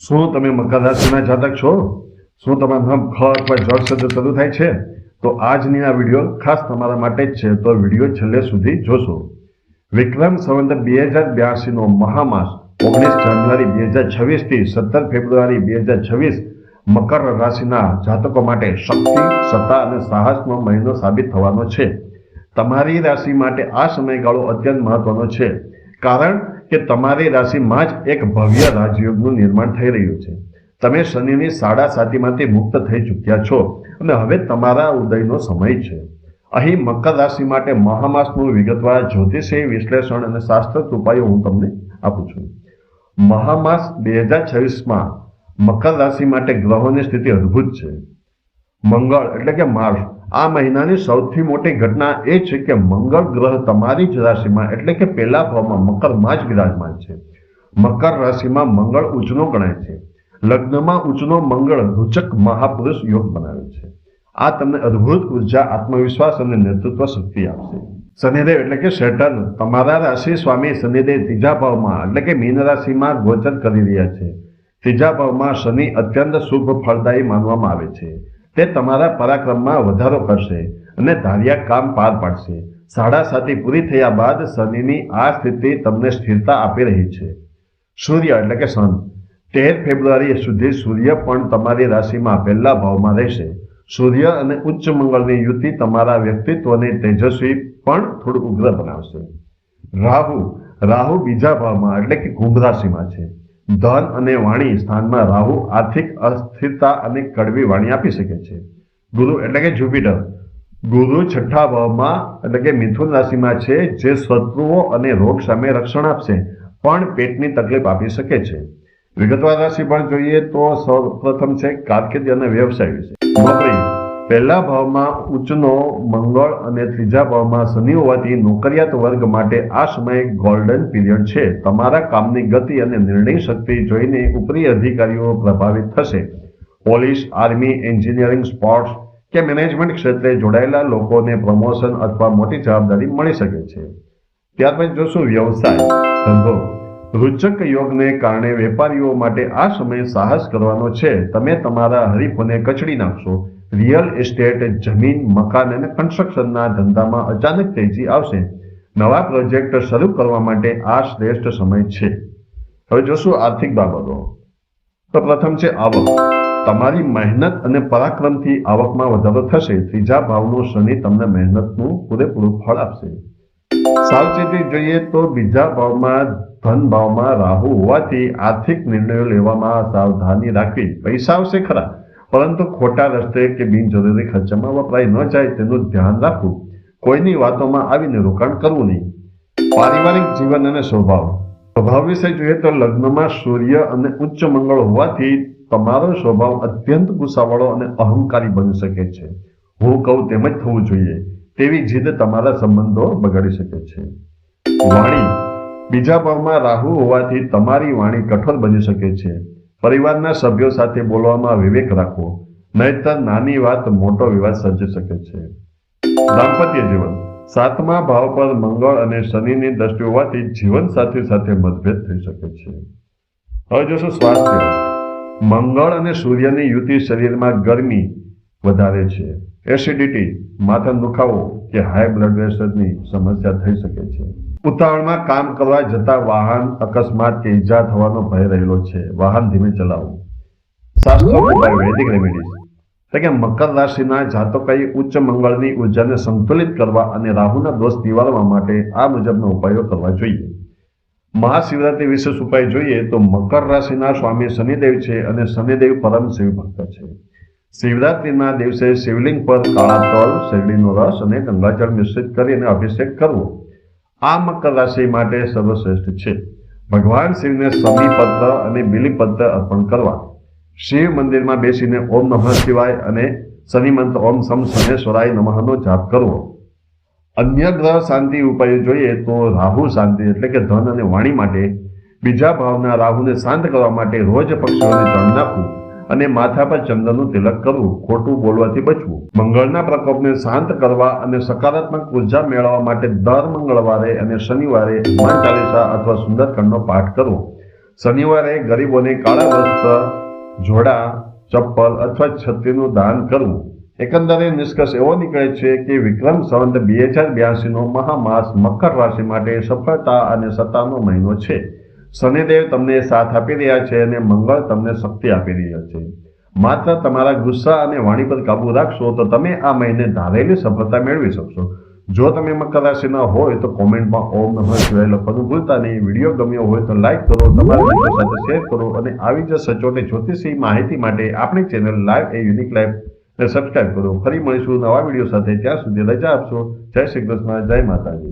શું તમે મકર રાશિના જાતક છો? શું તમારા ખ અથવા જ સાથે શરૂ થાય છે? તો આજની આ વીડિયો ખાસ તમારા માટે જ છે. તો વીડિયો છેલ્લે સુધી જોશો. વિક્રમ સંવંત બે હજાર બ્યાસીનો મહામાસ ઓગણીસ જાન્યુઆરી બે હજાર છવ્વીસથી સત્તર ફેબ્રુઆરી બે હજાર છવ્વીસ મકર રાશિના જાતકો માટે શક્તિ, સત્તા અને સાહસનો મહિનો સાબિત થવાનો છે. તમારી રાશિ માટે આ સમયગાળો અત્યંત મહત્વનો છે. કારણ કે તમારી રાશિમાં જ એક ભવ્ય રાજયોગનું નિર્માણ થઈ રહ્યું છે. તમે શનિની સાડા સાતીમાંથી મુક્ત થઈ ચૂક્યા છો અને હવે તમારા ઉદયનો સમય છે. અહીં મકર રાશિ માટે મહામાસનું વિગતવાર જ્યોતિષી વિશ્લેષણ અને શાસ્ત્રોત ઉપાયો હું તમને આપું છું. મહામાસ બે હજાર છવ્વીસમાં મકર રાશિ માટે ગ્રહોની સ્થિતિ અદ્ભુત છે. મંગળ એટલે કે માર્સ. આ મહિનાની સૌથી મોટી ઘટના એ છે કે મંગળ ગ્રહ તમારી જ રાશિમાં એટલે કે પહેલા ભાવમાં મકરમાં જ વિરાજમાન છે. મકર રાશિમાં મંગળ ઉચનો ગણાય છે. લગ્નમાં ઉચનો મંગળ રૂચક મહાપુરુષ યોગ બનાવે છે. આ તમને અદ્ભુત ઊર્જા, આત્મવિશ્વાસ અને નેતૃત્વ શક્તિ આપશે. શનિદેવ એટલે કે સેટર્ન તમારા રાશિ સ્વામી શનિદેવ ત્રીજા ભાવમાં, એટલે કે મીન રાશિમાં ગોચર કરી રહ્યા છે. ત્રીજા ભાવમાં શનિ અત્યંત શુભ ફળદાયી માનવામાં આવે છે. તે તમારા પરાક્રમમાં વધારો કરશે અને ધાર્યા કામ પાર પાડશે. સાડા સાતી પૂરી થયા બાદ શનિની આ સ્થિતિ તમને સ્થિરતા આપી રહી છે. સૂર્ય એટલે કે સન તેર ફેબ્રુઆરી સુધી સૂર્ય પણ તમારી રાશિમાં પહેલા ભાવમાં રહેશે. સૂર્ય અને ઉચ્ચ મંગળની યુતિ તમારા વ્યક્તિત્વને તેજસ્વી પણ થોડું ઉગ્ર બનાવશે. રાહુ. રાહુ બીજા ભાવમાં એટલે કે કુંભ રાશિમાં છે. ધન અને વાણી સ્થાનમાં રાહુ આર્થિક અસ્થિરતા અને કડવી વાણી આપી શકે છે. ગુરુ એટલે કે જુપિટર. ગુરુ છઠ્ઠા ભાવમાં એટલે કે મિથુન રાશિમાં છે, જે શત્રુઓ અને રોગ સામે રક્ષણ આપશે, પણ પેટની તકલીફ આપી શકે છે. વિગતવાર રાશિ પણ જોઈએ તો સૌપ્રથમ છે, કારકિર્દી અને વ્યવસાય વિશે. પહેલા ભાવમાં ઉચ્ચનો મંગળ અને ત્રીજા ભાવમાં શનિ હોવાથી નોકરિયાત વર્ગ માટે આ સમય ગોલ્ડન પીરિયડ છે. તમારા કામની ગતિ અને નિર્ણય શક્તિ જોઈને ઉપરી અધિકારીઓ પ્રભાવિત થશે. પોલીસ, આર્મી, એન્જિનિયરિંગ સ્પોર્ટ્સ કે મેનેજમેન્ટ ક્ષેત્રે જોડાયેલા લોકોને પ્રમોશન અથવા મોટી જવાબદારી મળી શકે છે. ત્યારબાદ જોશું વ્યવસાય. ધંધો. રૂચક યોગને કારણે વેપારીઓ માટે આ સમય સાહસ કરવાનો છે. તમે તમારા હરીફોને કચડી નાખશો. રિયલ એસ્ટેટ જમીન, મકાન અને કન્સ્ટ્રક્શનના ધંધામાં અચાનક તેજી આવશે. નવા પ્રોજેક્ટ શરૂ કરવા માટે આ શ્રેષ્ઠ સમય છે. હવે જોશું આર્થિક બાબતો. તો પ્રથમ છે આવક. તમારી મહેનત અને પરાક્રમથી આવકમાં વધારો થશે. ત્રીજા ભાવનો શનિ તમને મહેનતનું પૂરેપૂરું ફળ આપશે. સાવચેતી જોઈએ તો બીજા ભાવમાં ધન ભાવમાં રાહુ હોવાથી આર્થિક નિર્ણયો લેવામાં સાવધાની રાખવી. પૈસા આવશે ખરા. પરંતુ ખોટા રસ્તે કે બિનજરૂરી ખર્ચામાં વપરાય ન જાય તેનું ધ્યાન રાખવું. કોઈની વાતોમાં આવીને રોકાણ કરવું નહીં. પારિવારિક જીવન અને સ્વભાવ. સ્વભાવ વિશે જોઈએ તો લગ્નમાં સૂર્ય અને ઉચ્ચ મંગળ હોવાથી તમારો સ્વભાવ અત્યંત ગુસ્સાવાળો અને અહંકારી બની શકે છે. હું કહું તેમ જ થવું જોઈએ. તેવી જીદ તમારા સંબંધો બગાડી શકે છે. વાણી. બીજા ભાવમાં રાહુ હોવાથી તમારી વાણી કઠોર બની શકે છે. પરિવારના સભ્યો સાથે બોલવામાં વિવેક રાખવો, નહીતર નાની વાત મોટો વિવાદ સર્જી શકે છે. દાંપત્ય જીવન. સાતમા ભાવ પર મંગળ અને શનિની દ્રષ્ટિ હોવાથી જીવન સાથી સાથે મતભેદ થઈ શકે છે. હવે જોશું સ્વાસ્થ્ય. મંગળ અને સૂર્યની યુતિ શરીરમાં ગરમી વધારે છે. એસિડિટી, માથા દુખાવો કે હાઈ બ્લડ પ્રેશરની સમસ્યા થઈ શકે છે. ઉતાવળમાં કામ કરવા જતા વાહન અકસ્માત કે ઈજા થવાનો ભય રહેલો છે. વાહન ધીમે ચલાવવું શાસ્ત્રો વૈદિક રેમેડીઝ એટલે કે મકર રાશિના જાતકોએ ઉચ્ચ મંગળની ઉર્જાને સંતુલિત કરવા અને રાહુના દોષ નિવારવા માટે આ મુજબના ઉપાયો કરવા જોઈએ. મહાશિવરાત્રિ વિશેષ ઉપાય જોઈએ? તો મકર રાશિના સ્વામી શનિદેવ છે અને શનિદેવ પરમ શિવ ભક્ત છે. શિવરાત્રિના દિવસે શિવલિંગ પર કાળા તલ, શેરડીનો રસ અને ગંગાજળ મિશ્રિત કરીને અભિષેક કરવો. આ મકર રાશિ માટે સર્વશ્રેષ્ઠ છે. ભગવાન શિવને સમીપત્ર અને બિલીપત્ર અર્પણ કરવા. શિવ મંદિરમાં બેસીને ઓમ નમઃ શિવાય અને શનિ ઓમ સમ શનેશ્વરાય નમઃનો જાપ કરવો. અન્ય ગ્રહ શાંતિ ઉપાયો જોઈએ તો રાહુ શાંતિ એટલે કે ધન અને વાણી માટે. બીજા ભાવના રાહુને શાંત કરવા માટે રોજ પક્ષીઓને જળ નાખવું અને માથા પર ચંદ્રનું તિલક કરવું, ખોટું બોલવાથી બચવું. મંગળના પ્રકોપને શાંત કરવા અને સકારાત્મક ઊર્જા મેળવવા માટે દર મંગળવારે અને શનિવારે હનુમાન ચાલીસા અથવા સુંદરકાંડનો પાઠ કરવો. શનિવારે ગરીબોને કાળા વસ્ત્ર, જોડા, ચપ્પલ અથવા છત્રીનું દાન કરવું. એકંદરે નિષ્કર્ષ એવો નીકળે છે કે વિક્રમ સંવંત બે હજાર બ્યાસીનો મહામાસ મકર રાશિ માટે સફળતા અને સત્તાનો મહિનો છે. શનિદેવ તમને સાથ આપી રહ્યા છે અને મંગળ તમને શક્તિ આપી રહ્યા છે. માત્ર તમારા ગુસ્સા અને વાણી પર કાબુ રાખશો તો તમે આ મહિને ધારેલી સફળતા મેળવી શકશો. જો તમે મકર રાશિના હોય તો કોમેન્ટમાં ઓમ નમઃ શિવાય લખવાનું ભૂલતા નહીં. વીડિયો ગમ્યો હોય તો લાઈક કરો, તમારા મિત્રો સાથે શેર કરો અને આવી જ સચોટ જ્યોતિષી માહિતી માટે આપણી ચેનલ લાઈવ એ યુનિક લાઈવ ને સબસ્ક્રાઈબ કરો. ફરી મળીશું નવા વીડિયો સાથે. ત્યાં સુધી રજા આપશો. જય શ્રી કૃષ્ણ, જય માતાજી.